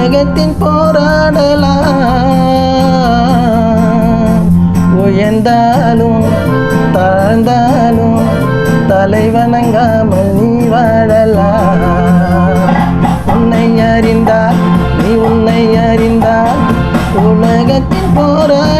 உலகத்தின் போராடலாம். உயர்ந்தாலும் தாழ்ந்தாலும் தலை வணங்காமல் நீ வாழலாம். உன்னை அறிந்தால் நீ உன்னை அறிந்தால் உலகத்தின் போராட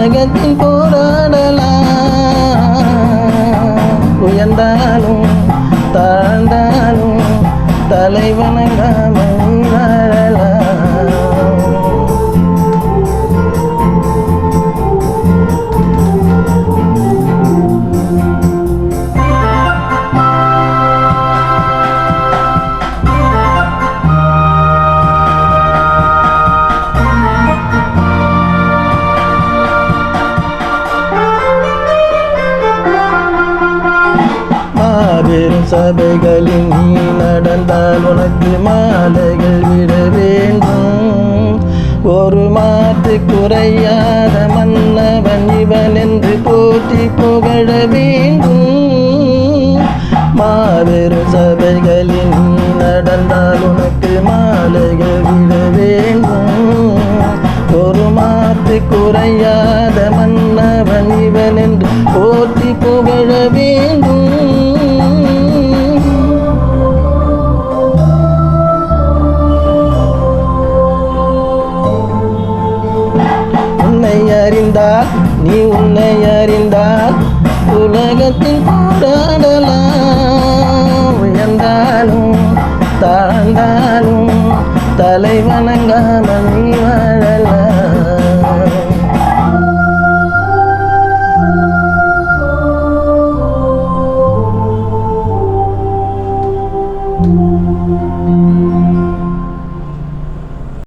உலகத்தில் போராடலாம் சபைகளில் நீ நடந்தால் உனக்கு மாலைகள் விட வேண்டும். ஒரு மாற்று குறையாத மன்னவன் இவன் என்று போற்றி புகழ வேண்டும். மாபெரும் சபைகளில் நீ நடந்தால் உனக்கு மாலைகள் விட வேண்டும். ஒரு மாற்று குறையாத மன்னவன் இவன் என்று போற்றி புகழ வேண்டும். அறிந்தால் நீ உன்னை அறிந்தால் உலகத்தில் போராடலாம் உயர்ந்தாலும் தாழ்ந்தாலும் தலைவன